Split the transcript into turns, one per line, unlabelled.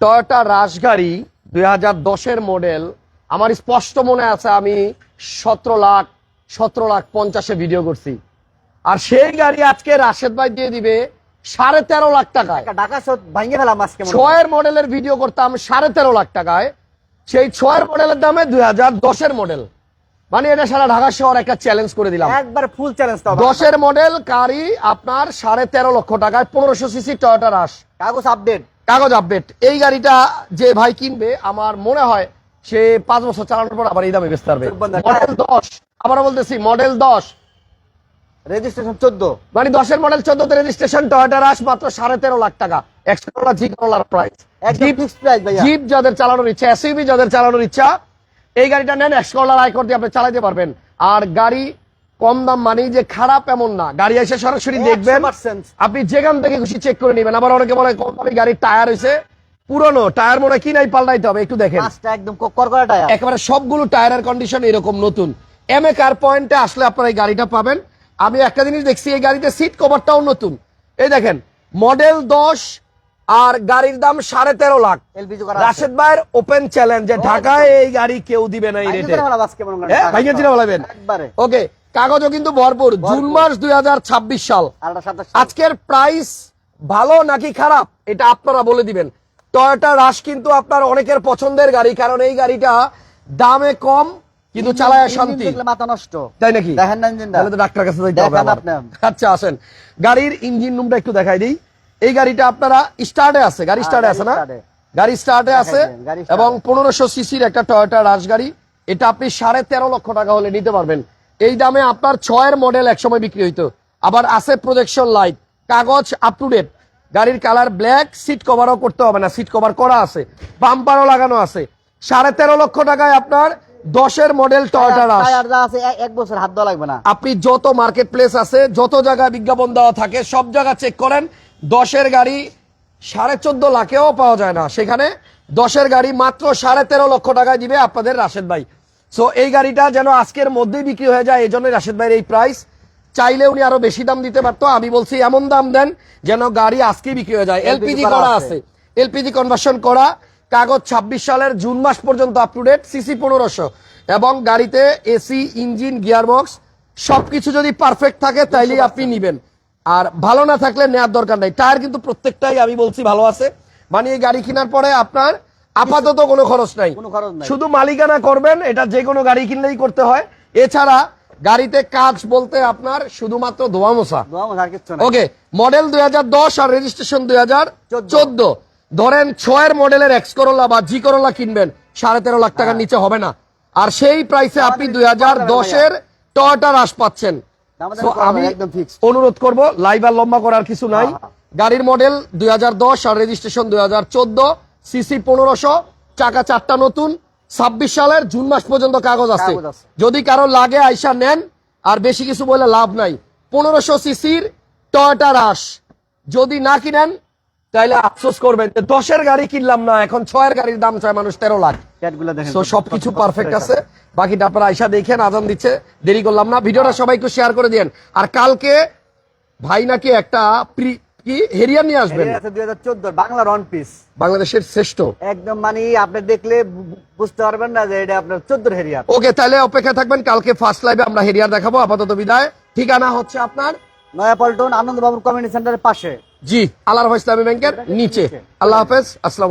Toyota রাশ গাড়ি দুই হাজার দশের মডেল আমার স্পষ্ট মনে আছে আমি সতেরো লাখ সতেরো লাখ পঞ্চাশে ভিডিও করছি। আর সেই গাড়ি আজকে রাশেদ ভাই দিয়ে দিবে সাড়ে তেরো লাখ টাকায়। ছয়ের মডেলের ভিডিও করতাম সাড়ে তেরো লাখ টাকায়। সেই ছয়ের মডেলের দামে দুই হাজার দশের মডেল মানে এটা সারা ঢাকা শহর একটা চ্যালেঞ্জ করে দিলাম।
একবার ফুল চ্যালেঞ্জ
দশের মডেল গাড়ি আপনার সাড়ে তেরো লক্ষ টাকায় পনেরোশো সিসি টয়োটা রাশ
কাগজ আপডেট
কাগজ আপডেট এই গাড়িটা যে ভাই কিনবে আমার মনে হয় সে পাঁচ বছর চালানোর পর আবার এই দামে বেচতে পারবে। মডেল দশ। আবারও বলতেছি মডেল দশ।
রেজিস্ট্রেশন চোদ্দ।
মানে দশের মডেল চোদ্দতে রেজিস্ট্রেশন টয়োটা মাত্র সাড়ে তেরো লাখ টাকা। জি প্রাইস জিপ যাদের চালানোর ইচ্ছা যাদের চালানোর ইচ্ছা এই গাড়িটা নেন আয়কর দিয়ে আপনি চালাতে পারবেন। আর গাড়ি কম দাম মানে যে খারাপ এমন না। গাড়ি এসে সরাসরি দেখবেন। আপনি যেখান থেকে খুশি চেক করে নেবেন। আবার অনেকে বলে কম দামি গাড়ির টায়ার হয়েছে। পুরনো টায়ার মনে কি নাই পাল্টাইতে হবে। একটু দেখেন।
একদম করকরা টায়ার।
একেবারে সবগুলো টায়ারের কন্ডিশন এরকম নতুন। এম এ কার পয়েন্টে আসলে আপনারা এই গাড়িটা পাবেন। আমি একটা জিনিস দেখছি এই গাড়িতে সিট কভারটাও নতুন। এই দেখেন মডেল দশ আর গাড়ির দাম সাড়ে তেরো লাখ। রাশেদ ভাইয়ের ওপেন চ্যালেঞ্জ যে ঢাকায় এই গাড়ি কেউ দিবে না এই রেটে চিনা বলাবেন ওকে কাগজও কিন্তু ভরপুর। জুন মাস দুই হাজার
ছাব্বিশ সাল।
আজকের প্রাইস ভালো নাকি খারাপ এটা আপনারা বলে দিবেন। টয়োটা রাশ কিন্তু আপনার অনেকের পছন্দের গাড়ি কারণ এই গাড়িটা দামে কম কিন্তু চালায় শান্তি।
মাথা নষ্ট।
তাই নাকি?
দেখেন না ইঞ্জিনটা।
তাহলে তো ডাক্তার কাছে যাইতে হবে। আচ্ছা আসেন। গাড়ির ইঞ্জিন রুমটা একটু দেখাই দিই। এই গাড়িটা আপনারা স্টার্টে আছে। গাড়ি
হ্যাঁ,
স্টার্টে আছে না? গাড়ি স্টার্টে আছে এবং। পনেরোশো সিসির একটা টয়োটা রাশ গাড়ি। এটা আপনি সাড়ে তেরো লক্ষ টাকা হলে নিতে পারবেন। এই দামে আপনার ছয়ের মডেল একসময় বিক্রি হইতো। আবার আছে প্রজেকশন লাইট কাগজ আপ টু ডেট গাড়ির কালার ব্ল্যাক সিট কভারও করতে হবে না সিট কভার করা আছে। বাম্পারও লাগানো আছে। সাড়ে তেরো লক্ষ টাকায় আপনার দশের মডেল
এক বছর হাত দেওয়া লাগবে না।
আপনি যত মার্কেট প্লেস আছে যত জায়গায় বিজ্ঞাপন দেওয়া থাকে সব জায়গা চেক করেন। দশের গাড়ি সাড়ে চোদ্দ লাখেও পাওয়া যায় না। সেখানে দশের গাড়ি মাত্র সাড়ে তেরো লক্ষ টাকায় দিবে আপনাদের রাশেদ ভাই। সো এই গাড়িটা যেন আজকের মধ্যেই বিক্রি হয়ে যায় এই জন্য রাশেদ ভাইয়ের এই প্রাইস চাইলে উনি আরও বেশি দাম দিতে পারতো আমি বলছি এমন দাম দেন যেন গাড়ি আজকেই বিক্রি হয়ে যায়। এলপিজি
করা আছে।
এলপিজি কনভার্সন করা কাগজ ছাব্বিশ সালের জুন মাস পর্যন্ত আপ টু ডেট সিসি পনেরোশো। এবং গাড়িতে এসি ইঞ্জিন গিয়ারবক্স সবকিছু যদি পারফেক্ট থাকে তাইলেই আপনি নিবেন। আর ভালো না থাকলে নেওয়ার দরকার নাই। টায়ার কিন্তু প্রত্যেকটাই আমি বলছি ভালো আছে। মানে এই গাড়ি কেনার পরে আপনার আপাতত কোনো খরচ নাই। শুধু মালিকানা করবেন এটা যে কোনো গাড়ি কিনলেই করতে হয়। এছাড়া গাড়িতে কাজ বলতে আপনার শুধুমাত্র ধোয়া মোছা ওকে মডেল দুই হাজার দশ আর রেজিস্ট্রেশন দুই হাজার চোদ্দ। ধরেন ছয়ের মডেলের এক্স করোলা বা জি করোলা কিনবেন সাড়ে তেরো লাখ টাকার নিচে হবে না। আর সেই প্রাইসে আপনি দুই হাজার দশের টয়টা হ্রাস পাচ্ছেন। আমি অনুরোধ করব লাইভ আর লম্বা করার কিছু নাই। গাড়ির মডেল দুই হাজার দশ আর রেজিস্ট্রেশন দুই হাজার চোদ্দ। সিসি পনেরোশো চাকা চারটা নতুন ছাব্বিশ সালের জুন মাস পর্যন্ত কাগজ আছে। যদি কারও লাগে আইসা নেন আর বেশি কিছু বলে লাভ নাই। পনেরোশো সিসির টয়টা রাস যদি না কিনেন তাইলে আফসোস করবেন যে দশের গাড়ি কিনলাম না এখন ছয়ের গাড়ির দাম চায় মানুষ তেরো লাখ। তো সবকিছু পারফেক্ট আছে। বাকিটা আপনারা আইসা দেখেন আজান দিচ্ছে দেরি করলাম না। ভিডিওটা সবাইকে শেয়ার করে দিয়েন। আর কালকে ভাই নাকি একটা প্রি- কি? হেরিয়ার নিয়ে আসবেন?
দুই হাজার চোদ্দ বাংলা রন পিস
বাংলাদেশের শ্রেষ্ঠ।
একদম মানে আপনি দেখলে বুঝতে পারবেন না যে এটা আপনার চোদ্দোর হেরিয়ার।
ওকে তাহলে অপেক্ষা থাকবেন কালকে ফার্স্ট লাইভে আমরা হেরিয়ার দেখাবো আপাতত বিদায়। ঠিকানা হচ্ছে আপনার
নয়াপল্টন আনন্দবাবুর কমিউনিটি সেন্টারের পাশে।
জি আল্লাহ ইসলামী ব্যাংকের নিচে। আল্লাহ হাফেজ আসসালাম